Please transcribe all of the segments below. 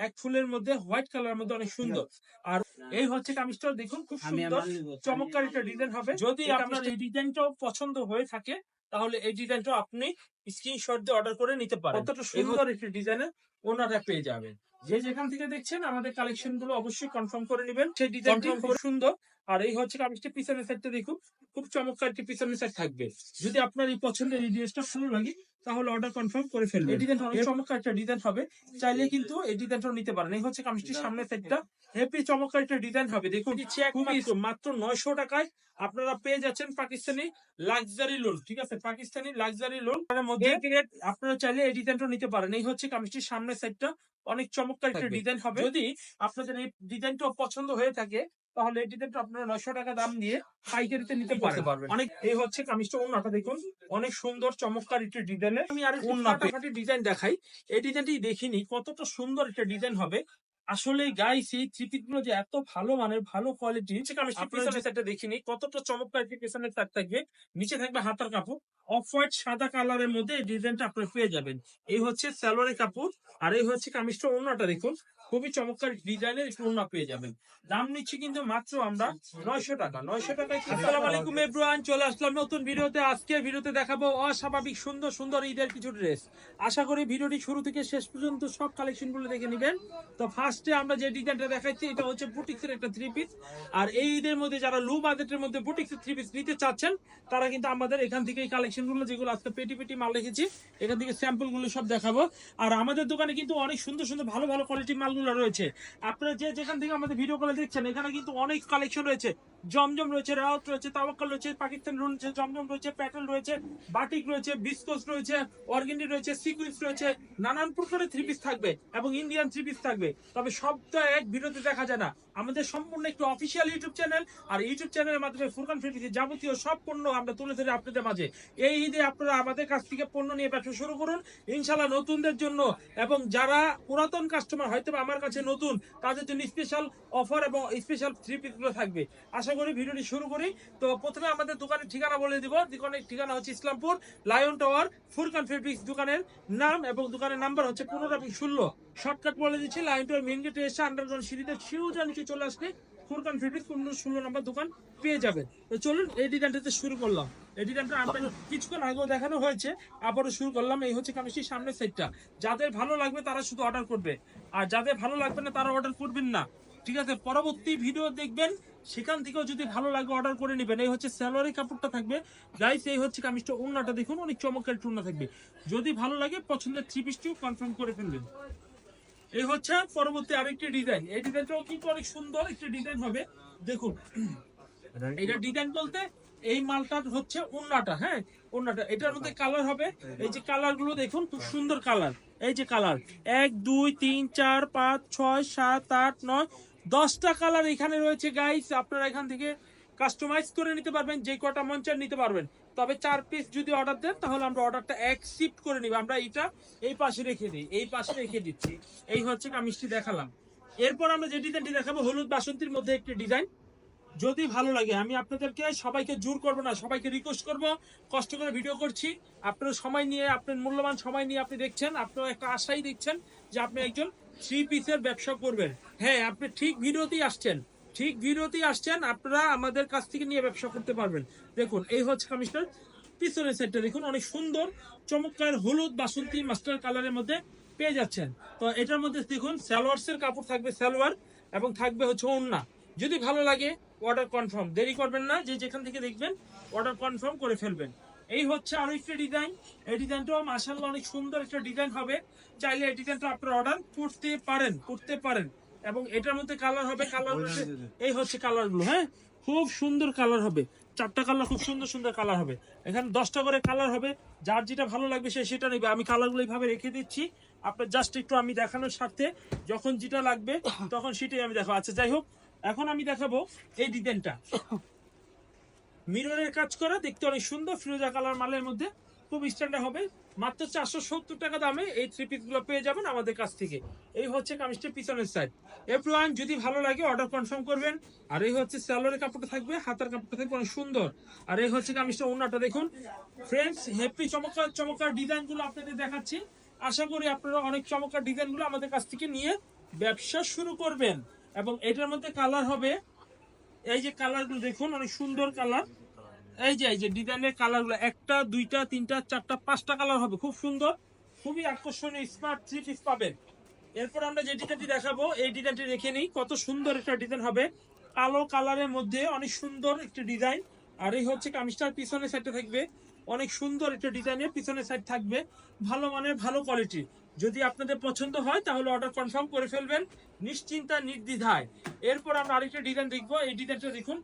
এক ফুলের মধ্যে হোয়াইট কালার মধ্যে অনেক সুন্দর। আর এই হচ্ছে কামিজটা দেখুন খুব সুন্দর। চমৎকার একটা ডিজাইন হবে। যদি আপনার এই ডিজাইনটাও পছন্দ হয়ে থাকে তাহলে এই ডিজাইনটা আপনি স্ক্রিনশট দিয়ে অর্ডার করে নিতে পারেন। কতটা সুন্দর একটি ডিজাইনে ওনারা পেয়ে যাবেন। যে যেখান থেকে দেখছেন আমাদের কালেকশনগুলো অবশ্যই কনফার্ম করে নেবেন। সেই ডিজাইনটি খুব সুন্দর। আর এই হচ্ছে কামিজটি পিছনের সাইডটা দেখুন খুব চমৎকার একটি পিছনের সাইড থাকবে। যদি আপনার এই পছন্দের এই ড্রেসটা ভালো লাগে তাহলে অর্ডার কনফার্ম করে ফেলবেন। এই ডিজাইনটা অনেক চমৎকার একটা ডিজাইন হবে। চাইলে কিন্তু এই ডিজাইনটাও নিতে পারেন। এই হচ্ছে কামিজটির সামনের সাইডটা হেপি চমৎকার একটা ডিজাইন হবে। দেখুন খুবই মাত্র। নয়শো টাকায় আপনারা পেয়ে যাচ্ছেন পাকিস্তানি লাক্সারি লোন ঠিক আছে? পাকিস্তানি লাক্সারি লোন মধ্যে আপনারা চাইলে এই ডিজাইনটা নিতে পারেন। এই হচ্ছে কামিজটির সামনের সাইডটা অনেক চমৎকার একটা ডিজাইন হবে। যদি আপনাদের এই ডিজাইনটা পছন্দ হয়ে থাকে তাহলে ডিজাইনটা আপনারা নয়শো টাকা দাম দিয়ে পাইকারিতে নিতে পারবেন। অনেক এই হচ্ছে কামিজটা ওনাটা দেখুন। অনেক সুন্দর চমৎকার একটা ডিজাইনের আমি আর ফাটাফাটি ডিজাইন দেখাই। এই ডিজাইনটি দেখিনি কতটা সুন্দর একটা ডিজাইন হবে। আসলে গাইস এই থ্রিপিসগুলো যে এত ভালো মানের ভালো কোয়ালিটি আমি পিছনের সাইডটা দেখিনি কতটা চমৎকার একটি পিছনের সাইড থাকবে। নিচে থাকবে হাতার কাপড়। অফ হোয়াইট সাদা কালারের মধ্যে এই ডিজাইনটা আপনারা পেয়ে যাবেন। এই হচ্ছে সালোয়ারের কাপড় আর এই হচ্ছে কামিজটা ওড়নাটা দেখুন। খুবই চমৎকার ডিজাইনের ওড়না পেয়ে যাবেন। দাম নিচ্ছি কিন্তু মাত্র আমরা নয়শো টাকা। নয়শো টাকায় আসসালামু আলাইকুম এভরিওয়ান চলে আসলাম নতুন ভিডিওতে। আজকে ভিডিওতে দেখাবো অস্বাভাবিক সুন্দর সুন্দর ঈদের কিছু ড্রেস। আশা করি ভিডিওটি শুরু থেকে শেষ পর্যন্ত সব কালেকশনগুলো দেখে নেবেন। তো ফার্স্টে আমরা যে ডিজাইনটা দেখাচ্ছি, এটা হচ্ছে বুটিক্সের একটা থ্রি পিস আর এই ঈদের মধ্যে যারা লো বাজেটের মধ্যে বুটিক্সের থ্রি পিস নিতে চাচ্ছেন, তারা কিন্তু আমাদের এখান থেকে এই কালেকশনগুলো যেগুলো আজকে পেটি পেটি মাল রেখেছি, এখান থেকে স্যাম্পলগুলো সব দেখাবো। আর আমাদের দোকানে কিন্তু অনেক সুন্দর সুন্দর ভালো ভালো কোয়ালিটির মালগুলো রয়েছে। আপনারা যে যেখান থেকে আমাদের ভিডিও কলে দেখছেন, এখানে কিন্তু অনেক কালেকশন রয়েছে। জমজম রয়েছে, রাউত রয়েছে, তাওয়াক্কাল রয়েছে, পাকিস্তান রয়েছে, জমজম রয়েছে প্যাটেল রয়েছে বাটিক রয়েছে বিস্কোস রয়েছে অর্গেন্ডি রয়েছে সিকুইন্স রয়েছে, নানান প্রকারের থ্রি পিস থাকবে এবং ইন্ডিয়ান থ্রি পিস থাকবে। তবে সবটা এক ভিডিওতে দেখা যায় না। আমাদের সম্পূর্ণ একটু অফিসিয়াল ইউটিউব চ্যানেল আর ইউটিউব চ্যানেলের মাধ্যমে ফুরকান ফেব্রিক্সের যাবতীয় সব পণ্য আমরা তুলে ধরে আপনাদের মাঝে। এই ঈদে আপনারা আমাদের কাছ থেকে পণ্য নিয়ে ব্যবসা শুরু করুন। ইনশাল্লাহ নতুনদের জন্য এবং যারা পুরাতন কাস্টমার হয়তো আমার কাছে নতুন, তাদের জন্য স্পেশাল অফার এবং স্পেশাল থ্রি পিসগুলো থাকবে। আশা করি ভিডিওটি শুরু করি। তো প্রথমে আমাদের দোকানের ঠিকানা বলে দিব। দোকানের ঠিকানা হচ্ছে Islampur lion tower Furqan fabrics দোকানের নাম এবং দোকানের নাম্বার হচ্ছে পনেরো এবং ষোলো। শর্টকাট বলে দিচ্ছি লায়ন টাওয়ার মেন গেটে এসে আন্ডারগ্রাউন্ড সিঁড়িতে সিউজা নিচে চলে আসলে ফুরকান ফেব্রিক্স পনেরো ষোলো নাম্বার দোকান পেয়ে যাবেন তো চলুন, এই ডিজাইনটাতে শুরু করলাম। এই ডিজাইনটা কিছুক্ষণ আগেও দেখানো হয়েছে, আবারও শুরু করলাম। এই হচ্ছে কামিজটির সামনের সাইডটা যাদের ভালো লাগবে তারা শুধু অর্ডার করবে। আর যাদের ভালো লাগবে না, তারা অর্ডার করবেন না। ঠিক আছে, পরবর্তী ভিডিও দেখবেন, সেখান থেকেও যদি ভালো লাগে অর্ডার করে নেবেন। এই হচ্ছে স্যালোয়ারি কাপড়টা থাকবে। গাইস এই হচ্ছে কামিজটা ওড়নাটা দেখুন, অনেক চমৎকার টুনা থাকবে। যদি ভালো লাগে, পছন্দের থ্রি পিসটিও কনফার্ম করে ফেলবেন। এই হচ্ছে পরবর্তী আরেকটি ডিজাইন এই ডিজাইনটাও কিন্তু অনেক সুন্দর, একটি ডিজাইন হবে। দেখুন, এটা ডিজাইন বলতে এই মালটার হচ্ছে ওন্নাটা হ্যাঁ? ওন্নাটা এটার মধ্যে কালার হবে। এই যে কালারগুলো দেখুন, খুব সুন্দর কালার এই যে কালার এক, দুই, তিন, চার, পাঁচ, ছয়, সাত, আট, নয়, দশটা কালার এখানে রয়েছে গাইস আপনারা এখান থেকে কাস্টমাইজ করে নিতে পারবেন, যে কটা চান নিতে পারবেন। তবে চার পিস যদি অর্ডার দেন, তাহলে আমরা অর্ডারটা অ্যাকসেপ্ট করে নিব। আমরা এটা এই পাশে রেখে দিই, এই পাশে রেখে দিচ্ছি। এই হচ্ছে কামিজটি দেখালাম। এরপর আমরা যে ডিজাইনটি দেখাবো, হলুদ বাসন্তীর মধ্যে একটি ডিজাইন। যদি ভালো লাগে, আমি আপনাদেরকে সবাইকে জোর করব না, সবাইকে রিকোয়েস্ট করব। কষ্ট করে ভিডিও করছি। আপনার সময় নিয়ে, আপনার মূল্যবান সময় নিয়ে আপনি দেখছেন, আপনার একটা আশাই দেখছেন যে আপনি একজন থ্রি পিসের ব্যবসা করবেন। হ্যাঁ আপনি ঠিক ভিডিওতেই আসছেন। ঠিক ভিডিওতেই আসছেন, আপনারা আমাদের কাছ থেকে নিয়ে ব্যবসা করতে পারবেন। দেখুন, এই হচ্ছে কামিজটার পিছনের সাইডটা দেখুন, অনেক সুন্দর, চমৎকার হলুদ বাসন্তী মাস্টার কালারের মধ্যে পেয়ে যাচ্ছেন। তো এটার মধ্যে দেখুন, সালোয়ার্সের কাপড় থাকবে সালোয়ার এবং থাকবে হচ্ছে ওড়না। যদি ভালো লাগে, অর্ডার কনফার্ম। দেরি করবেন না, যে যেখান থেকে দেখবেন, অর্ডার কনফার্ম করে ফেলবেন। এই হচ্ছে আরও একটা ডিজাইন। এই ডিজাইনটাও মাসাল্লাহ অনেক সুন্দর একটা ডিজাইন হবে। চাইলে এই ডিজাইনটা আপনারা অর্ডার করতে পারেন করতে পারেন। এবং এটার মধ্যে কালার হবে কালার এই হচ্ছে কালারগুলো হ্যাঁ? খুব সুন্দর কালার হবে। চারটা কালার খুব সুন্দর সুন্দর কালার হবে। এখানে দশটা করে কালার হবে। যার যেটা ভালো লাগবে সে সেটা নেবে। আমি কালারগুলো এইভাবে রেখে দিচ্ছি। আপনার জাস্ট একটু আমি দেখানোর স্বার্থে যখন যেটা লাগবে তখন সেটাই আমি দেখাবো। আচ্ছা যাই হোক এখন আমি দেখাবো এই ডিজাইনটা। মিররের কাজ করা দেখতে অনেক সুন্দর ফিরোজা কালার মালের মধ্যে। খুব স্ট্যান্ডার্ড হবে, মাত্র চারশো সত্তর টাকা দামে এই থ্রি পিসগুলো পেয়ে যাবেন আমাদের কাছ থেকে। এই হচ্ছে কামিজটির পিছনের সাইড এভরিওয়ান যদি ভালো লাগে অর্ডার কনফার্ম করবেন। আর এই হচ্ছে স্যালোয়ারের কাপড়টা থাকবে, হাতার কাপড়টা থাকবে অনেক সুন্দর। আর এই হচ্ছে কামিজটা ওনাটা দেখুন। ফ্রেন্ডস হ্যাপি চমৎকার চমৎকার ডিজাইনগুলো আপনাদের দেখাচ্ছি। আশা করি আপনারা অনেক চমৎকার ডিজাইনগুলো আমাদের কাছ থেকে নিয়ে ব্যবসা শুরু করবেন। এবং এটার মধ্যে কালার হবে, এই যে কালারগুলো দেখুন, অনেক সুন্দর কালার এই যে এই যে ডিজাইনের কালারগুলো, একটা, দুইটা, তিনটা, চারটা, পাঁচটা কালার হবে। খুব সুন্দর, খুবই আকর্ষণীয় স্মার্ট থ্রি পিস পাবেন। এরপর আমরা যে ডিজাইনটি দেখাবো, এই ডিজাইনটি রেখে নিই, কত সুন্দর একটা ডিজাইন হবে। কালো কালারের মধ্যে অনেক সুন্দর একটা ডিজাইন। আর এই হচ্ছে কামিজটার পিছনের সাইডে থাকবে, অনেক সুন্দর একটা ডিজাইনের পিছনের সাইড থাকবে। ভালো মানের, ভালো কোয়ালিটি যদি আপনাদের পছন্দ হয়, তাহলে অর্ডার কনফার্ম করে ফেলবেন, নিশ্চিন্তা নির্দ্বিধায়। এরপর আমরা আরেকটা ডিজাইন দেখব। এই ডিজাইনটা দেখুন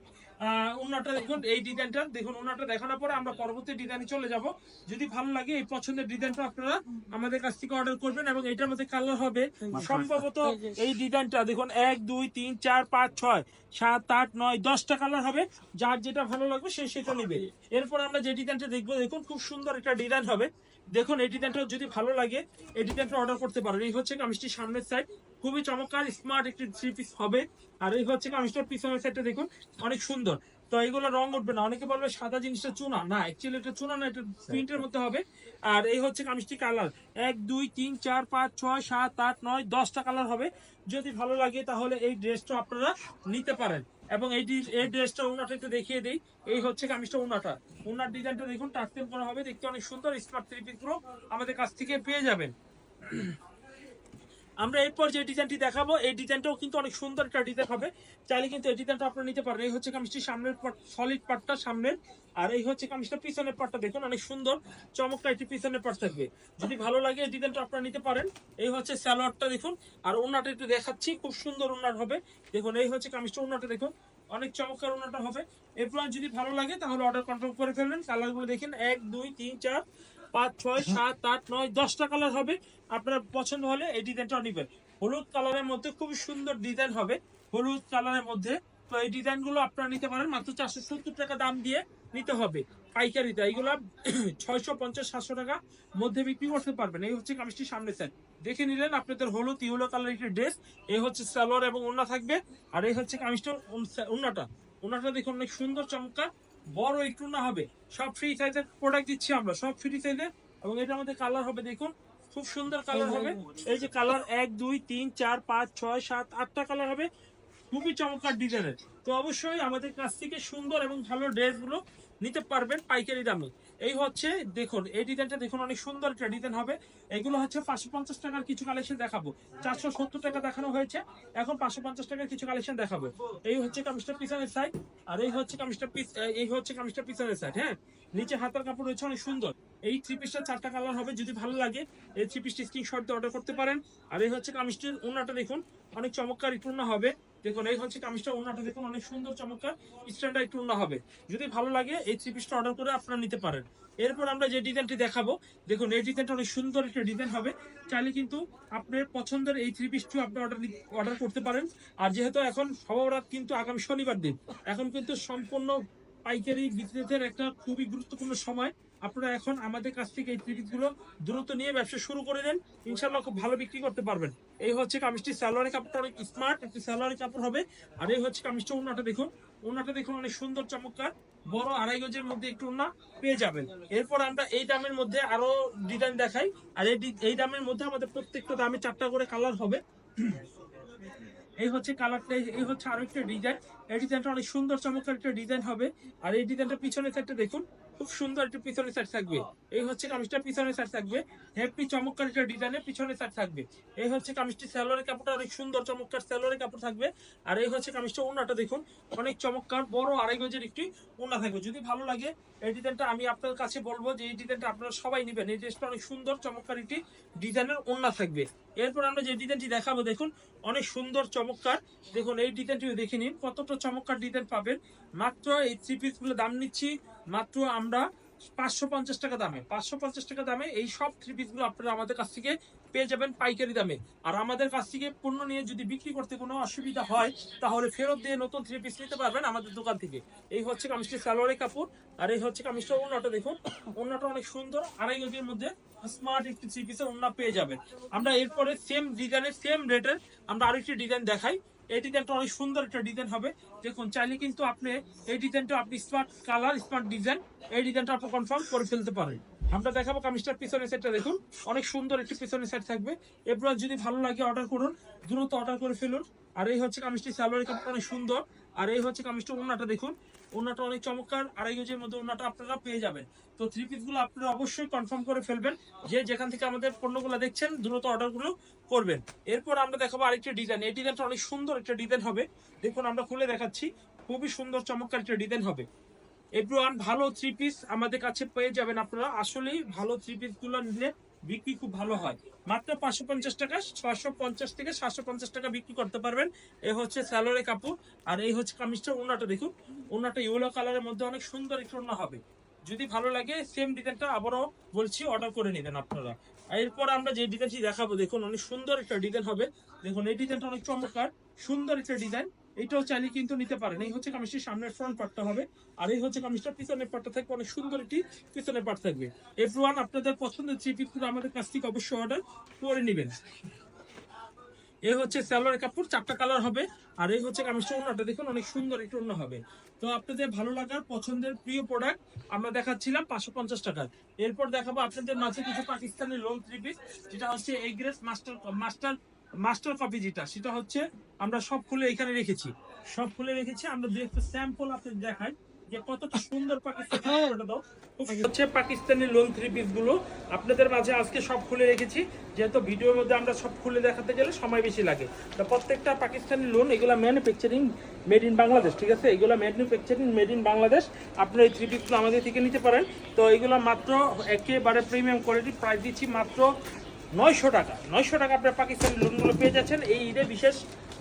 ওনাটা দেখুন এই ডিজাইনটা দেখুন ওনাটা দেখানোর পরে আমরা পরবর্তী ডিজাইনে চলে যাব। যদি ভালো লাগে এই পছন্দের ডিজাইনটা আপনারা আমাদের কাছ থেকে অর্ডার করবেন এবং এটার মধ্যে কালার হবে সম্ভবত এই ডিজাইনটা দেখুন এক দুই তিন চার পাঁচ ছয় সাত আট নয় দশটা কালার হবে। যার যেটা ভালো লাগবে সে সেটা নেবে। এরপর আমরা যে ডিজাইনটা দেখব দেখুন খুব সুন্দর একটা ডিজাইন হবে। দেখুন এই ডিজাইনটা যদি ভালো লাগে এই ডিজাইনটা অর্ডার করতে পারেন। এই হচ্ছে কামিজটির সামনের সাইড খুবই চমৎকার স্মার্ট একটি থ্রি পিস হবে। আর এই হচ্ছে কামিজটার পিছনের সাইডটা দেখুন, অনেক সুন্দর। তো এইগুলো রং উঠবে না, অনেকে বলবে সাদা জিনিসটা চুনা। না অ্যাকচুয়ালি এটা চুনা না, এটা প্রিন্টের মধ্যে হবে। আর এই হচ্ছে কামিজটি কালার এক, দুই, তিন, চার, পাঁচ, ছয়, সাত, আট, নয়, দশটা কালার হবে। যদি ভালো লাগে তাহলে এই ড্রেসটা আপনারা নিতে পারেন। এবং এই এই ড্রেসটা ওনাটা একটু দেখিয়ে দিই। এই হচ্ছে কামিজটা ওনাটা। ওনার ডিজাইনটা দেখুন টাকতেন করা হবে। দেখতে অনেক সুন্দর স্মার্ট থ্রি পিসগুলো আমাদের কাছ থেকে পেয়ে যাবেন। আমরা এরপর যে ডিজাইনটি দেখাবো, এই ডিজাইনটাও কিন্তু অনেক সুন্দর একটা ডিজাইন হবে। চাইলে কিন্তু এই ডিজাইনটা আপনারা নিতে পারেন। এই হচ্ছে কামিজটি সামনের সলিড পার্টটা সামনের। আর এই হচ্ছে কামিজটা পিছনের পার্টটা দেখুন, অনেক সুন্দর চমকটা একটি পিছনের পার্ট থাকবে। যদি ভালো লাগে এই ডিজাইনটা আপনারা নিতে পারেন। এই হচ্ছে স্যালোয়ারটা দেখুন, আর ওনাটা একটু দেখাচ্ছি, খুব সুন্দর ওনার হবে। দেখুন, এই হচ্ছে কামিজটা ওনাটা দেখুন, অনেক চমৎকার ওনাটা হবে। এরপর যদি ভালো লাগে তাহলে অর্ডার কনফার্ম করে ফেলবেন। কালারগুলো দেখেন, এক, দুই, তিন, চার। পাঁচ, ছয়, সাত, আট, নয়, দশটা কালার হবে। আপনার পছন্দ হলে এই ডিজাইনটা নেবেন। হলুদ কালারের মধ্যে খুব সুন্দর ডিজাইন হবে। হলুদ কালারের মধ্যে তো এই ডিজাইনগুলো আপনারা নিতে পারেন। মাত্র চারশো সত্তর টাকা দাম দিয়ে নিতে হবে। পাইকারিতে এইগুলো ছয়শো পঞ্চাশ, সাতশো টাকা মধ্যে বিক্রি করতে পারবেন। এই হচ্ছে কামিজটির সামনে স্যার দেখে নিলেন আপনাদের হলুদ ইউলো কালার একটি ড্রেস এই হচ্ছে সালোয়ার এবং ওন্না থাকবে। আর এই হচ্ছে কামিজটা ওন্নাটা ওন্নাটা দেখুন অনেক সুন্দর, চমৎকার। বড় একটু না হবে। সব ফ্রি সাইজের প্রোডাক্ট দিচ্ছি আমরা, সব ফ্রি সাইজের এবং এটা আমাদের কালার হবে, দেখুন, খুব সুন্দর কালার হবে। এই যে কালার এক, দুই, তিন, চার, পাঁচ, ছয়, সাত, আটটা কালার হবে। খুবই চমৎকার ডিজাইনের তো অবশ্যই আমাদের কাছ থেকে সুন্দর এবং ভালো ড্রেসগুলো নিতে পারবেন পাইকারি দামে। এই হচ্ছে, দেখুন, এই ডিজাইনটা দেখুন, অনেক সুন্দর একটা ডিজাইন হবে। এগুলো হচ্ছে পাঁচশো পঞ্চাশ টাকার কিছু কালেকশন দেখাবো। চারশো সত্তর টাকা দেখানো হয়েছে, এখন পাঁচশো পঞ্চাশ টাকার কিছু কালেকশন দেখাবো। এই হচ্ছে কামিজটা পিছনের সাইড আর এই হচ্ছে কামিজটা পিস এই হচ্ছে কামিজটা পিছনের সাইড হ্যাঁ? নিচে হাতার কাপড় রয়েছে, অনেক সুন্দর। এই থ্রি পিসটা চারটা কালার হবে, যদি ভালো লাগে, এই থ্রি পিসটি স্ক্রিনশট দিয়ে অর্ডার করতে পারেন। আর এই হচ্ছে কামিজটির ওনাটা দেখুন, অনেক চমৎকার ইটুন্না হবে। দেখুন, এই হচ্ছে কামিজটা ওনাটা দেখুন অনেক সুন্দর, চমৎকার। স্ট্যান্ডার্ড ইটুন্না হবে। যদি ভালো লাগে, এই থ্রি পিসটা অর্ডার করে আপনারা নিতে পারেন। এরপর আমরা যে ডিজাইনটি দেখাবো, দেখুন, এই ডিজাইনটা অনেক সুন্দর একটা ডিজাইন হবে। চাইলে কিন্তু আপনার পছন্দের এই থ্রি পিসটিও আপনি অর্ডার অর্ডার করতে পারেন। আর যেহেতু এখন সবারাত কিন্তু আগামী শনিবার দিন, এখন কিন্তু সম্পূর্ণ পাইকারি বিক্রেতাদের একটা খুবই গুরুত্বপূর্ণ সময়। আপনারা এখন আমাদের কাছ থেকে এই টিকিটগুলো দ্রুত নিয়ে ব্যবসা শুরু করে দেন ইনশাল্লাহ খুব ভালো বিক্রি করতে পারবেন। এই হচ্ছে কামিজটি সালোয়ারের কাপড়টা অনেক স্মার্ট একটি সালোয়ারের কাপড় হবে। আর এই হচ্ছে কামিজটা ওনাটা দেখুন। ওনাটা দেখুন অনেক সুন্দর, চমৎকার। বড় আড়াই গজের মধ্যে একটু ওনা পেয়ে যাবেন। এরপর আমরা এই দামের মধ্যে আরও ডিজাইন দেখাই। আর এই এই দামের মধ্যে আমাদের প্রত্যেকটা দামে চারটা করে কালার হবে। এই হচ্ছে কালারটা, এই হচ্ছে আরও একটা ডিজাইন এই ডিজাইনটা অনেক সুন্দর, চমৎকার একটা ডিজাইন হবে। আর এই ডিজাইনটা পিছনের সাইডটা দেখুন। খুব সুন্দর একটা পিছনের সাইড থাকবে। এই হচ্ছে কামিজটা, পিছনের সাইড থাকবে। হ্যাপি চমৎকার একটা ডিজাইনের পিছনের সাইড থাকবে। এই হচ্ছে কামিজটি স্যালোয়ারের কাপড়টা, অনেক সুন্দর চমৎকার স্যালোয়ারের কাপড় থাকবে। আর এই হচ্ছে কামিজটা ওনাটা দেখুন, অনেক চমৎকার, বড় আড়াই গজের একটি ওনা থাকবে। যদি ভালো লাগে এই ডিজাইনটা আমি আপনার কাছে বলব যে এই ডিজাইনটা আপনারা সবাই নেবেন। এই ড্রেসটা অনেক সুন্দর, চমৎকার একটি ডিজাইনের ওনা থাকবে। এরপর আমরা যে ডিজাইনটি দেখাবো, দেখুন, অনেক সুন্দর, চমৎকার। দেখুন, এই ডিজাইনটিও দেখে নিন, কতটা চমৎকার ডিজাইন পাবেন। মাত্র এই থ্রি পিসগুলো দাম নিচ্ছি মাত্র আমরা পাঁচশো পঞ্চাশ টাকা দামে, পাঁচশো পঞ্চাশ টাকা দামে এই সব থ্রি পিসগুলো আপনারা আমাদের কাছ থেকে পেয়ে যাবেন পাইকারি দামে। আর আমাদের কাছ থেকে পণ্য নিয়ে যদি বিক্রি করতে কোনো অসুবিধা হয়, তাহলে ফেরত দিয়ে নতুন থ্রি পিস নিতে পারবেন আমাদের দোকান থেকে। এই হচ্ছে কামিজটি সালোয়ারের কাপড়, আর এই হচ্ছে কামিজটা অন্যটা দেখুন। অন্যটা অনেক সুন্দর, আড়াই গজের মধ্যে স্মার্ট একটি থ্রি পিসের অন্য পেয়ে যাবেন। আমরা এরপরে সেম ডিজাইনের সেম রেটের আমরা আরেকটি ডিজাইন দেখাই। এই ডিজাইনটা অনেক সুন্দর একটা ডিজাইন হবে। দেখুন, চাইলে কিন্তু আপনি এই ডিজাইনটা আপনি স্মার্ট কালার স্মার্ট ডিজাইন এই ডিজাইনটা আপনি কনফার্ম করে ফেলতে পারেন। আমরা দেখাবো কামিজটার পিছনের সেটটা দেখুন। অনেক সুন্দর একটি পিছনের সেট থাকবে। এরপর যদি ভালো লাগে অর্ডার করুন, দ্রুত অর্ডার করে ফেলুন। আর এই হচ্ছে কামিজটি স্যালোয়ারের কাপড় অনেক সুন্দর। আর এই হচ্ছে কামিজটা ওনাটা দেখুন। ওনাটা অনেক চমৎকার, আড়াই গজের মধ্যে ওনাটা আপনারা পেয়ে যাবেন। তো থ্রি পিসগুলো আপনারা অবশ্যই কনফার্ম করে ফেলবেন যে যেখান থেকে আমাদের পণ্যগুলো দেখছেন, দ্রুত অর্ডারগুলো করবেন। এরপর আমরা দেখাবো আরেকটা ডিজাইন এই ডিজাইনটা অনেক সুন্দর একটা ডিজাইন হবে। দেখুন, আমরা খুলে দেখাচ্ছি। খুবই সুন্দর, চমৎকার একটা ডিজাইন হবে। এভরিওয়ান ভালো থ্রি পিস আমাদের কাছে পেয়ে যাবেন আপনারা। আসলেই ভালো থ্রি পিসগুলো নিলে বিক্রি খুব ভালো হয়। মাত্র পাঁচশো পঞ্চাশ টাকা ছশো পঞ্চাশ থেকে সাতশো পঞ্চাশ টাকা বিক্রি করতে পারবেন। এ হচ্ছে স্যালোরে কাপড়, আর এই হচ্ছে কামিজটা ওনাটা দেখুন। ওনাটা ইয়েলো কালারের মধ্যে অনেক সুন্দর একটু ওনা হবে। যদি ভালো লাগে সেম ডিজাইনটা আবারও বলছি অর্ডার করে নেবেন আপনারা। এরপর আমরা যে ডিজাইনটি দেখাবো, দেখুন অনেক সুন্দর একটা ডিজাইন হবে। দেখুন, এই ডিজাইনটা অনেক চমৎকার, সুন্দর একটা ডিজাইন। এইটাও চাইলে কিন্তু নিতে পারেন। এই হচ্ছে কামিজটির সামনের ফ্রন্ট পার্টটা হবে। আর এই হচ্ছে কামিজটার পিছনের পার্টটা থাকবে। অনেক সুন্দর একটি পিছনের পার্ট থাকবে। এভরিওয়ান আপনাদের পছন্দের থ্রি পিসগুলো আমাদের কাছ থেকে অবশ্যই অর্ডার করে নেবেন। এই হচ্ছে সালোয়ার কাপড়, চারটা কালার হবে। আর এই হচ্ছে কামিজটা ওনাটা দেখুন, অনেক সুন্দর একটু অন্য হবে। তো আপনাদের ভালো লাগার, পছন্দের প্রিয় প্রোডাক্ট আমরা দেখাচ্ছিলাম পাঁচশো পঞ্চাশ টাকার এরপর দেখাবো আপনাদের মাঝে কিছু পাকিস্তানি লোন থ্রি পিস যেটা হচ্ছে এগ্রেস মাস্টার মাস্টার মাস্টার কপি যেটা সেটা হচ্ছে আমরা সব খুলে এখানে রেখেছি। সব খুলে রেখেছি আমরা দু একটা স্যাম্পল আপনাদের দেখাই যে কতটা সুন্দর পাকিস্তানি দাও। হচ্ছে পাকিস্তানি লোন থ্রি পিসগুলো। আপনাদের মাঝে আজকে সব খুলে রেখেছি যেহেতু ভিডিওর মধ্যে আমরা সব খুলে দেখাতে গেলে সময় বেশি লাগে। তো প্রত্যেকটা পাকিস্তানি লোন এগুলো ম্যানুফ্যাকচারিং মেড ইন বাংলাদেশ ঠিক আছে? এগুলো ম্যানুফ্যাকচারিং মেড ইন বাংলাদেশ। আপনারা এই থ্রি পিসগুলো আমাদের থেকে নিতে পারেন। তো এগুলো মাত্র একেবারে প্রিমিয়াম কোয়ালিটি প্রাইস দিচ্ছি মাত্র নয়শো টাকা। নয়শো টাকা আপনার পাকিস্তানি লোনগুলো পেয়ে যাচ্ছেন। এই ঈদে বিশেষ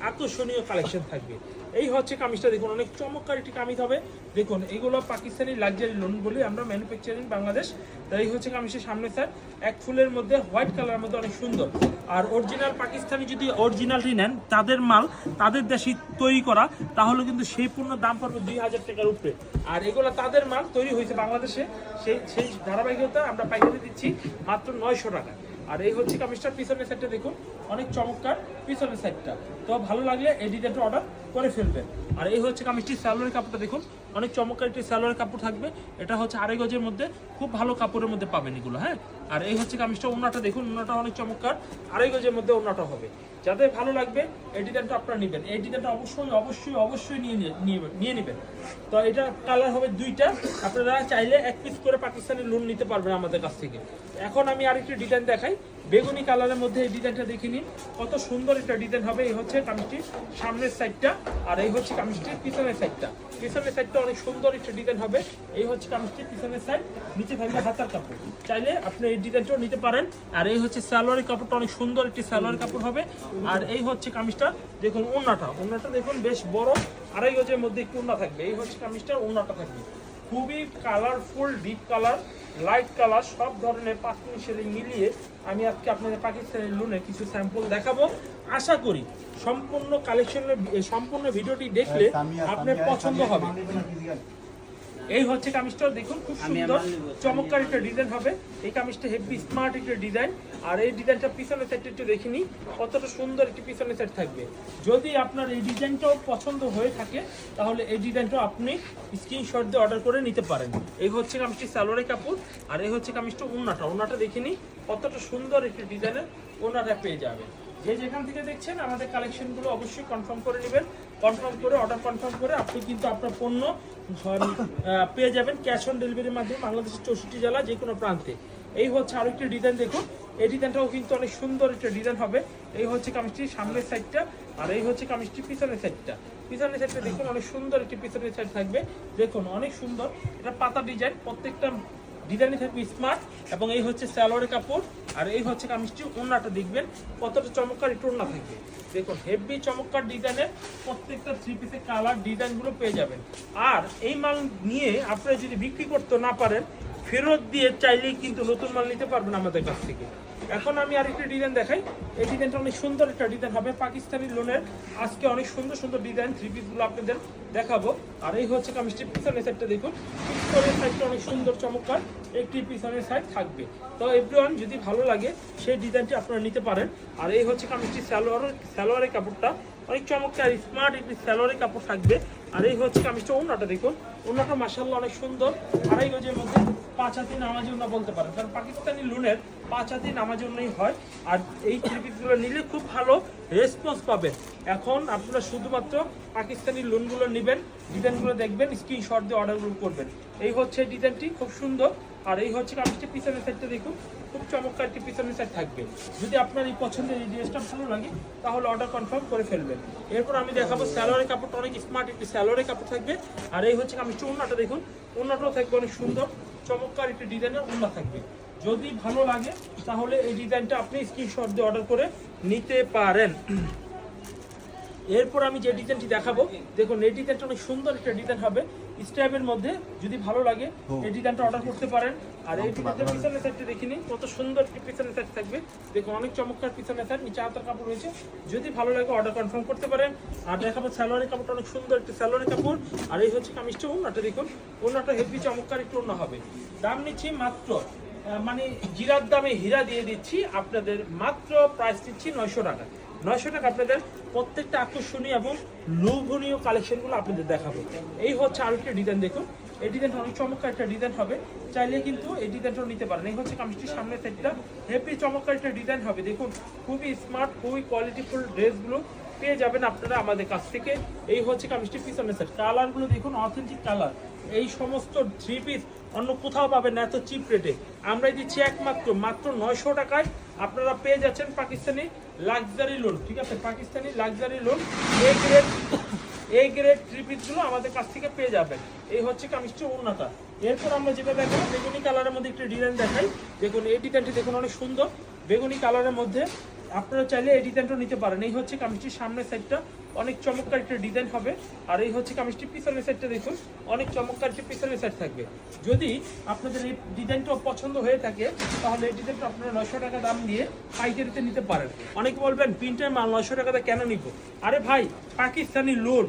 আকর্ষণীয় কালেকশন থাকবে। এই হচ্ছে কামিজটা, দেখুন, অনেক চমৎকার একটি কামিজ হবে। দেখুন, এগুলো পাকিস্তানি লাক্সারি লোন বলি আমরা ম্যানুফ্যাকচারিং বাংলাদেশ, তাই এই হচ্ছে কামিজের সামনে, স্যার। এক ফুলের মধ্যে হোয়াইট কালারের মধ্যে অনেক সুন্দর। আর অরিজিনাল পাকিস্তানি যদি অরিজিনালটি নেন, তাদের মাল, তাদের দেশে তৈরি করা, তাহলে কিন্তু সেই পূর্ণ দাম পড়বে দুই হাজার টাকার উপরে। আর এগুলো তাদের মাল তৈরি হয়েছে বাংলাদেশে। সেই সেই ধারাবাহিকতা আমরা পাইকারি দিচ্ছি মাত্র নয়শো টাকা। আর এই হচ্ছে কামিজটার পিছনের সাইডটা দেখুন, অনেক চমৎকার, পিছনের সাইডটা তো ভালো লাগলে এই ডিজাইনটা অর্ডার করে ফেলবেন। আর এই হচ্ছে কামিজটির স্যালোয়ার কাপড়টা দেখুন, অনেক চমৎকার একটি স্যালোয়ার কাপড় থাকবে। এটা হচ্ছে আড়াই গজের মধ্যে, খুব ভালো কাপড়ের মধ্যে পাবেন এগুলো হ্যাঁ? আর এই হচ্ছে কামিজটা ওনাটা দেখুন ওনাটা অনেক চমৎকার, আড়াই গজের মধ্যে ওনাটা হবে। যাদের ভালো লাগবে, এই ডিজাইনটা আপনারা নেবেন। এই ডিজাইনটা অবশ্যই অবশ্যই অবশ্যই নিয়ে নিয়ে নেবেন। তো এটা কালার হবে দুইটা। আপনারা চাইলে এক পিস করে পাকিস্তানি লোন নিতে পারবেন আমাদের কাছ থেকে। এখন আমি আরেকটি ডিজাইন দেখাই। বেগুনি কালারের মধ্যে এই ডিজাইনটা দেখে নিন। কত সুন্দর একটা ডিজাইন হবে। এই হচ্ছে কামিজটির সামনের সাইডটা আর এই হচ্ছে কামিজটির পিছনের সাইডটা। পিছনের সাইডটা অনেক সুন্দর একটা ডিজাইন হবে। এই হচ্ছে কামিজটির পিছনের সাইড। নিচে থাকবে হাতার কাপড়। চাইলে আপনি এই ডিজাইনটাও নিতে পারেন। আর এই হচ্ছে সালোয়ারের কাপড়টা অনেক সুন্দর একটি সালোয়ারের কাপড় হবে। আর এই হচ্ছে কামিজটা, দেখুন ওন্নাটা ওন্নাটা দেখুন বেশ বড়। আড়াই গজের মধ্যে একটু ওন্না থাকবে। এই হচ্ছে কামিজটার ওন্নাটা থাকবে। খুবই colourful deep colour light colour সব ধরনের পাকিস্তানি শেডিং মিলিয়ে আমি আজকে আপনাদের পাকিস্তানের লোনে কিছু স্যাম্পল দেখাবো। আশা করি সম্পূর্ণ কালেকশনের সম্পূর্ণ ভিডিওটি দেখলে আপনার পছন্দ হবে। এই হচ্ছে কামিজটা দেখুন খুব সুন্দর। চমৎকার একটা ডিজাইন হবে। এই কামিজটা হেভি স্মার্ট একটা ডিজাইন। আর এই ডিজাইনটা পিছনের সাইডটা একটু দেখে নিই কতটা সুন্দর একটি পিছনের সাইড থাকবে। যদি আপনার এই ডিজাইনটাও পছন্দ হয়ে থাকে তাহলে এই ডিজাইনটাও আপনি স্ক্রিনশট দিয়ে অর্ডার করে নিতে পারেন। এই হচ্ছে কামিজটি সালোয়ারের কাপড় আর এই হচ্ছে কামিজটা উন্নাটা উন্নাটা দেখে নিই কতটা সুন্দর একটি ডিজাইনের ওনাটা পেয়ে যাবেন। যে যেখান থেকে দেখছেন আমাদের কালেকশনগুলো অবশ্যই কনফার্ম করে নেবেন। কনফার্ম করে অর্ডার কনফার্ম করে আপনি কিন্তু আপনার পণ্য পেয়ে যাবেন ক্যাশ অন ডেলিভারির মাধ্যমে বাংলাদেশের চৌষট্টি জেলা যে কোনো প্রান্তে। এই হচ্ছে আরও একটি ডিজাইন দেখুন। এই ডিজাইনটাও কিন্তু অনেক সুন্দর একটা ডিজাইন হবে। এই হচ্ছে কামিজটির সামনের সাইডটা আর এই হচ্ছে কামিজটির পিছনের সাইডটা পিছনের সাইডটা দেখুন, অনেক সুন্দর একটি পিছনের সাইড থাকবে। দেখুন, অনেক সুন্দর। এটা পাতা ডিজাইন প্রত্যেকটা ডিজাইনে থাকবে স্মার্ট এবং এই হচ্ছে স্যালোয়ারের কাপড়, আর এই হচ্ছে কামিজটি ওড়নাটা দেখবেন কতটা চমৎকার একটু ওড়না থাকবে দেখুন হেভি চমৎকার ডিজাইনের প্রত্যেকটা থ্রি পিসের কালার ডিজাইনগুলো পেয়ে যাবেন। আর এই মাল নিয়ে আপনারা যদি বিক্রি করতে না পারেন, ফেরত দিয়ে চাইলেই কিন্তু নতুন মাল নিতে পারবেন আমাদের কাছ থেকে। এখন আমি আর একটি ডিজাইন দেখাই। এই ডিজাইনটা অনেক সুন্দর একটা ডিজাইন হবে। পাকিস্তানি লোনের আজকে অনেক সুন্দর সুন্দর ডিজাইন থ্রি পিসগুলো আপনাদের দেখাবো। আর এই হচ্ছে কামিজটির পিছনের সাইডটা দেখুন। পিছনের সাইডটা অনেক সুন্দর, চমৎকার। একটি পিছনের সাইড থাকবে। তো এভরিওয়ান যদি ভালো লাগে, সেই ডিজাইনটি আপনারা নিতে পারেন। আর এই হচ্ছে কামিজটি স্যালোয়ার স্যালোয়ারের কাপড়টা। অনেক চমৎকার স্মার্ট একটি স্যালোয়ারের কাপড় থাকবে। আর এই হচ্ছে কামিজটা ওনাটা দেখুন। ওনাটা মাসাল্লাহ অনেক সুন্দর। আড়াই গজের মধ্যে পাঁচ হাতি নামাজি ওনা বলতে পারেন। কারণ পাকিস্তানি লুনের পাঁচ হাতি নামাজি ওনাই হয়। আর এই থ্রিপিসগুলো নিলে খুব ভালো রেসপন্স পাবেন। এখন আপনারা শুধুমাত্র পাকিস্তানি লোনগুলো নেবেন ডিজাইনগুলো দেখবেন স্ক্রিনশট দিয়ে অর্ডারগুলো করবেন। এই হচ্ছে ডিজাইনটি খুব সুন্দর। আর এই হচ্ছে কামিজটি পিছনের সাইডটা দেখুন, খুব চমৎকার একটি পিছনের সাইড থাকবে। যদি আপনার এই পছন্দের এই ড্রেসটা ভালো লাগে, তাহলে অর্ডার কনফার্ম করে ফেলবেন। এরপর আমি দেখাবো স্যালোয়ারের কাপড়টা, অনেক স্মার্ট একটি স্যালোয়ারের কাপড় থাকবে। আর এই হচ্ছে কামিজটি ওন্নাটা দেখুন ওন্নাটাও থাকবে অনেক সুন্দর, চমৎকার একটি ডিজাইনের ওন্না থাকবে। যদি ভালো লাগে, তাহলে এই ডিজাইনটা আপনি স্ক্রিনশট দিয়ে অর্ডার করে নিতে পারেন। এরপর আমি যে ডিজাইনটি দেখাবো, দেখুন, এই ডিজাইনটা অনেক সুন্দর একটা ডিজাইন হবে। স্ট্যাপের মধ্যে যদি ভালো লাগে এই ডিজাইনটা অর্ডার করতে পারেন। আর এই ডিজাইনটা পিছনের সাইডটা দেখিনি কত সুন্দর একটি পিছনের সাইড থাকবে। দেখুন অনেক চমৎকার পিছনের সাইড নিচে হাতার কাপড় রয়েছে। যদি ভালো লাগে অর্ডার কনফার্ম করতে পারেন। আর দেখাবো স্যালোয়ারের কাপড়টা অনেক সুন্দর একটি স্যালোয়ারের কাপড়। আর এই হচ্ছে কামিজটা ওনাটা দেখুন। ওনাটা হেভি চমৎকার একটু ওনা হবে। দাম নিচ্ছি মাত্র মানে জিরার দামে হীরা দিয়ে দিচ্ছি। আপনাদের মাত্র প্রাইস দিচ্ছি নয়শো টাকা। নয়শো টাকা আপনাদের প্রত্যেকটা আকর্ষণীয় এবং লোভনীয় কালেকশনগুলো আপনাদের দেখাবো। এই হচ্ছে আরেকটা ডিজাইন দেখুন। এই ডিজাইনটা অনেক চমৎকার একটা ডিজাইন হবে। চাইলে কিন্তু এই ডিজাইনটাও নিতে পারেন। এই হচ্ছে কামিজটির সামনের সাইডটা হেভি চমৎকার একটা ডিজাইন হবে। দেখুন, খুবই স্মার্ট খুবই কোয়ালিটিফুল ড্রেসগুলো পেয়ে যাবেন আপনারা আমাদের কাছ থেকে। এই হচ্ছে কামিজটির পিছনের সাইড কালারগুলো দেখুন অথেন্টিক কালার এই সমস্ত থ্রি পিস অন্য কোথাও পাবেন না, এত চিপ রেটে আমরাই দিচ্ছি একমাত্র, মাত্র নয়শো টাকায়। আপনারা পেয়ে যাচ্ছেন পাকিস্তানি লাক্সারি লোন ঠিক আছে? Pakistani luxury lawn A grade A grade three পিসগুলো আমাদের কাছ থেকে পেয়ে যাবেন। এই হচ্ছে কামিজটি উন্নতা এরপর আমরা যেটা দেখাবো, বেগুনি কালারের মধ্যে একটি ডিজাইন দেখাই। দেখুন, এই ডিজাইনটি দেখুন, অনেক সুন্দর। বেগুনি কালারের মধ্যে আপনারা চাইলে এই ডিজাইনটা নিতে পারেন। এই হচ্ছে কামিজটির সামনের সাইডটা অনেক চমৎকার একটা ডিজাইন হবে। আর এই হচ্ছে কামিজটির পিছনের সাইডটা দেখুন। অনেক চমৎকার একটি পিছনের সাইড থাকবে। যদি আপনাদের এই ডিজাইনটাও পছন্দ হয়ে থাকে, তাহলে এই ডিজাইনটা আপনারা নয়শো টাকা দাম দিয়ে পাইকারিতে নিতে পারেন। অনেকে বলবেন প্রিন্টের মাল নয়শো টাকাতে কেন নিব? আরে ভাই, পাকিস্তানি লোন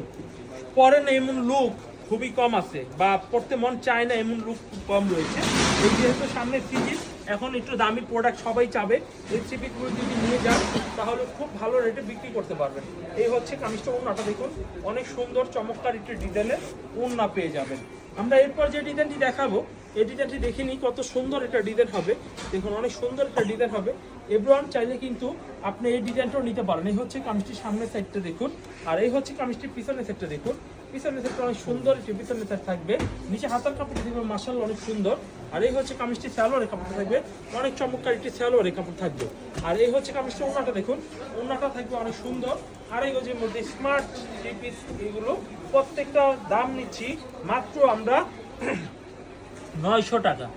পরে না এমন লোক খুবই কম আছে, বা পড়তে মন চায় না এমন লোক খুব কম রয়েছে। এই যেহেতু সামনে সিরিজ এখন একটু দামি প্রোডাক্ট সবাই চাবে। এই সিপিগুলো যদি নিয়ে যান তাহলে খুব ভালো রেটে বিক্রি করতে পারবেন এই হচ্ছে কামিজটা ওনাটা দেখুন। অনেক সুন্দর, চমৎকার একটি ডিজাইনের ওড়না পেয়ে যাবেন। আমরা এরপর যে ডিজাইনটি দেখাবো, এই ডিজাইনটি দেখে নিই কত সুন্দর একটা ডিজাইন হবে। দেখুন, অনেক সুন্দর একটা ডিজাইন হবে। এভরিওয়ান চাইলে কিন্তু আপনি এই ডিজাইনটাও নিতে পারেন। এই হচ্ছে কামিজটির সামনের সাইডটা দেখুন। আর এই হচ্ছে কামিজটির পিছনের সাইডটা দেখুন। পিছনের সাইডটা অনেক সুন্দর একটি পিছনের সাইড থাকবে। নিচে হাতার কাপড় দেখবেন মাসাল অনেক সুন্দর। আর এই হচ্ছে কামিজটি স্যালোয়ারের কাপড় থাকবে। অনেক চমৎকার একটি স্যালোয়ারের কাপড় থাকবে। আর এই হচ্ছে কামিজটা ওনাটা দেখুন। ওনাটা থাকবে অনেক সুন্দর। আর এই গজের মধ্যে স্মার্ট থ্রি পিস এগুলো। প্রত্যেকটা দাম নিচ্ছি মাত্র আমরা নয়শো টাকা।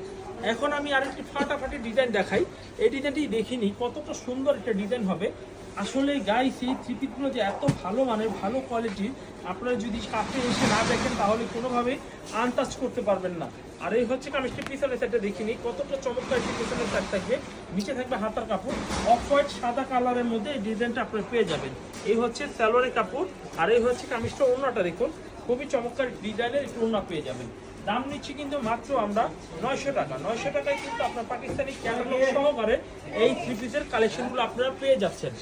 এখন আমি আরেকটি ফাটাফাটি ডিজাইন দেখাই। এই ডিজাইনটি দেখিনি। কতটা সুন্দর একটা ডিজাইন হবে। আসলে গাইস এই থ্রিপিসগুলো যে এত ভালো মানের ভালো কোয়ালিটি আপনারা যদি কাছে এসে না দেখেন, তাহলে কোনোভাবে আনটাচ করতে পারবেন না। আর এই হচ্ছে কামিজটি পিছনের সাইডটা দেখিনি, কতটা চমৎকার একটি পিছনের সাইড থাকবে নিচে থাকবে হাতার কাপড় অফ হোয়াইট সাদা কালারের মধ্যে এই ডিজাইনটা আপনারা পেয়ে যাবেন। এই হচ্ছে স্যালোয়ারের কাপড়, আর এই হচ্ছে কামিজটা ওড়নাটা দেখুন, খুবই চমৎকার ডিজাইনের একটু ওড়না পেয়ে যাবেন। দাম নিচ্ছি কিন্তু মাত্র আমরা নয়শো টাকা। নয়শো টাকায় কিন্তু আপনার পাকিস্তানি ক্যাটালগ সহকারে এই থ্রি পিসের কালেকশনগুলো আপনারা পেয়ে যাচ্ছেন।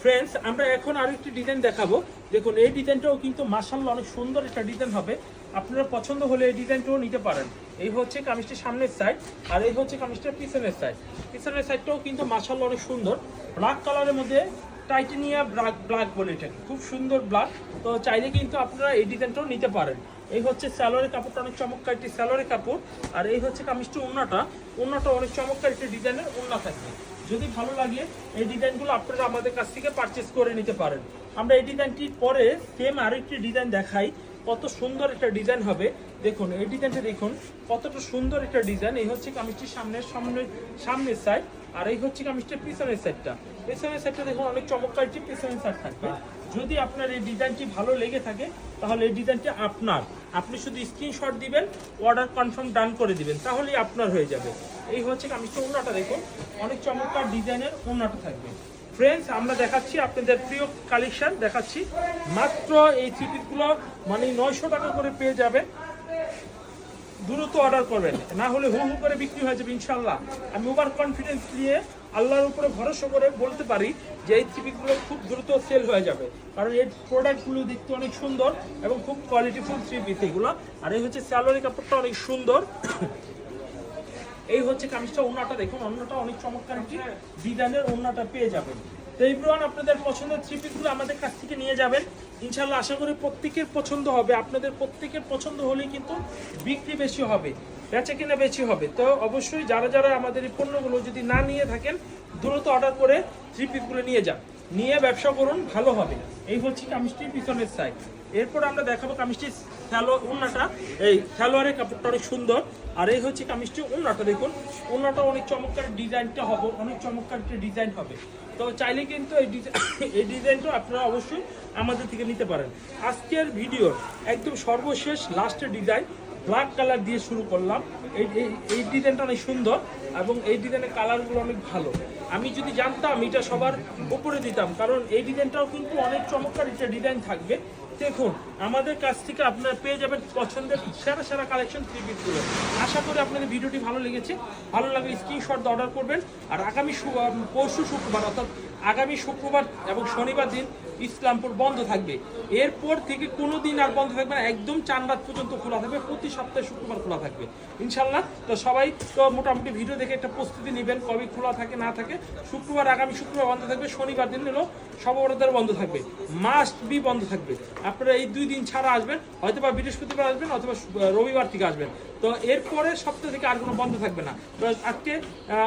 ফ্রেন্ডস আমরা এখন আরেকটি ডিজাইন দেখাবো। দেখুন, এই ডিজাইনটাও কিন্তু মার্শাল্লাহ অনেক সুন্দর একটা ডিজাইন হবে। আপনারা পছন্দ হলে এই ডিজাইনটাও নিতে পারেন। এই হচ্ছে কামিজটির সামনের সাইড আর এই হচ্ছে কামিজটার পিছনের সাইড পিছনের সাইডটাও কিন্তু মার্শাল্লাহ অনেক সুন্দর। ব্ল্যাক কালারের মধ্যে টাইটেনিয়া ব্ল্যাক ব্ল্যাক বলে এটাকে খুব সুন্দর ব্ল্যাক তো চাইলে কিন্তু আপনারা এই ডিজাইনটাও নিতে পারেন। এই হচ্ছে স্যালোয়ারের কাপড়টা অনেক চমৎকার একটি স্যালোয়ারের কাপড়। আর এই হচ্ছে কামিজটি ওড়নাটা ওড়নাটা অনেক চমৎকার একটি ডিজাইনের ওড়না থাকবে। যদি ভালো লাগে, এই ডিজাইনগুলো আপনারা আমাদের কাছ থেকে পারচেস করে নিতে পারেন। আমরা এই ডিজাইনটির পরে সেম আরেকটি ডিজাইন দেখাই, কত সুন্দর একটা ডিজাইন হবে। দেখুন, এই ডিজাইনটা দেখুন, কতটা সুন্দর একটা ডিজাইন। এই হচ্ছে কামিজটির সামনের সামনে সামনের সাইড আর এই হচ্ছে কামিজটির পিছনের সাইডটা পিছনের সাইডটা দেখুন, অনেক চমৎকার একটি পিছনের সাইড থাকবে। যদি আপনার এই ডিজাইনটি ভালো লেগে থাকে, তাহলে এই ডিজাইনটি আপনার। আপনি শুধু স্ক্রিনশট দিবেন অর্ডার কনফার্ম ডান করে দিবেন, তাহলেই আপনার হয়ে যাবে। এই হচ্ছে আমি ওনাটা দেখুন, অনেক চমৎকার ডিজাইনের ওনাটা থাকবে। ফ্রেন্ডস আমরা দেখাচ্ছি আপনাদের প্রিয় কালেকশন দেখাচ্ছি। মাত্র এই থ্রি মানে নয়শো টাকা করে পেয়ে যাবেন। দ্রুত অর্ডার করবেন। না হলে হু হু করে বিক্রি হয়ে যাবে ইনশাল্লাহ আমি ওভার কনফিডেন্স নিয়ে আল্লাহর উপরে ভরসা করে বলতে পারি যে এই থ্রিপিগুলো খুব দ্রুত সেল হয়ে যাবে। কারণ এই প্রোডাক্টগুলো দেখতে অনেক সুন্দর এবং খুব কোয়ালিটিফুল থ্রি এগুলো। আর এই হচ্ছে স্যালোরি কাপড়টা অনেক সুন্দর। এই হচ্ছে কামিজটা, ওনাটা দেখুন, অন্যটা অনেক চমৎকার একটি ডিজাইনের ওনাটা পেয়ে যাবেন। তো এইগুলো আপনাদের পছন্দের থ্রি পিসগুলো আমাদের কাছ থেকে নিয়ে যাবেন। ইনশাল্লাহ আশা করি প্রত্যেকের পছন্দ হবে। আপনাদের প্রত্যেকের পছন্দ হলেই কিন্তু বিক্রি বেশি হবে বেচা কিনা বেশি হবে। তো অবশ্যই যারা যারা আমাদের এই পণ্যগুলো যদি না নিয়ে থাকেন, দ্রুত অর্ডার করে থ্রি পিসগুলো নিয়ে যান। নিয়ে ব্যবসা করুন, ভালো হবে। এই হচ্ছে কামিজটির পিছনের সাইড এরপর আমরা দেখাবো কামিজটি স্যালো উন্নাটা। এই সালোয়ারের কাপড়টা অনেক সুন্দর। আর এই হচ্ছে কামিজটি উন্নাটা, দেখুন। উন্নাটা অনেক চমৎকার ডিজাইনটা হবে, অনেক চমৎকার একটা ডিজাইন হবে। তো চাইলে কিন্তু এই ডিজাইন এই ডিজাইনটা আপনারা অবশ্যই আমাদের থেকে নিতে পারেন। আজকের ভিডিওর একদম সর্বশেষ লাস্টের ডিজাইন ব্ল্যাক কালার দিয়ে শুরু করলাম। এই- এই ডিজাইনটা অনেক সুন্দর এবং এই ডিজাইনের কালারগুলো অনেক ভালো। আমি যদি জানতাম, এটা সবার উপরে দিতাম। কারণ এই ডিজাইনটাও কিন্তু অনেক চমৎকার একটা ডিজাইন থাকবে। দেখুন, আমাদের কাছ থেকে আপনারা পেয়ে যাবেন পছন্দের সেরা সেরা কালেকশন থ্রি পিসগুলো আশা করি আপনাদের ভিডিওটি ভালো লেগেছে। ভালো লাগলে স্ক্রিনশট অর্ডার করবেন। আর আগামী পরশু শুক্রবার, অর্থাৎ আগামী শুক্রবার এবং শনিবার দিন ইসলামপুর বন্ধ থাকবে। এরপর থেকে কোনো দিন আর বন্ধ থাকবে না। একদম চার রাত পর্যন্ত খোলা থাকবে। প্রতি সপ্তাহে শুক্রবার খোলা থাকবে। ইনশাল্লাহ তো সবাই তো মোটামুটি ভিডিও দেখে একটা প্রস্তুতি নেবেন কবে খোলা থাকে, না থাকে। শুক্রবার, আগামী শুক্রবার বন্ধ থাকবে। শনিবার দিন হলো সবরদার বন্ধ থাকবে। মাস্ট বি বন্ধ থাকবে। আপনারা এই দুই দিন ছাড়া আসবেন হয়তো বা বৃহস্পতিবার আসবেন, অথবা রবিবার থেকে আসবেন। তো এরপরে সপ্তাহ থেকে আর কোনো বন্ধ থাকবে না। তো আজকে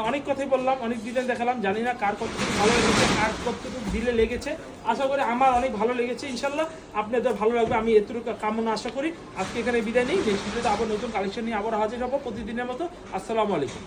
অনেক কথাই বললাম, অনেক ডিজাইন দেখালাম, জানি না কার কতটুকু ভালো লেগেছে, কার কতটুকু দিলে লেগেছে। আশা করি আমার অনেক ভালো লেগেছে ইনশাল্লাহ আপনাদের ভালো লাগবে, আমি এতটুকু কামনা আশা করি। আজকে এখানে বিদায় নিই নেক্সট ভিডিওতে আবার নতুন কালেকশন নিয়ে আবার হাজির হব প্রতিদিনের মতো। আসসালামু আলাইকুম।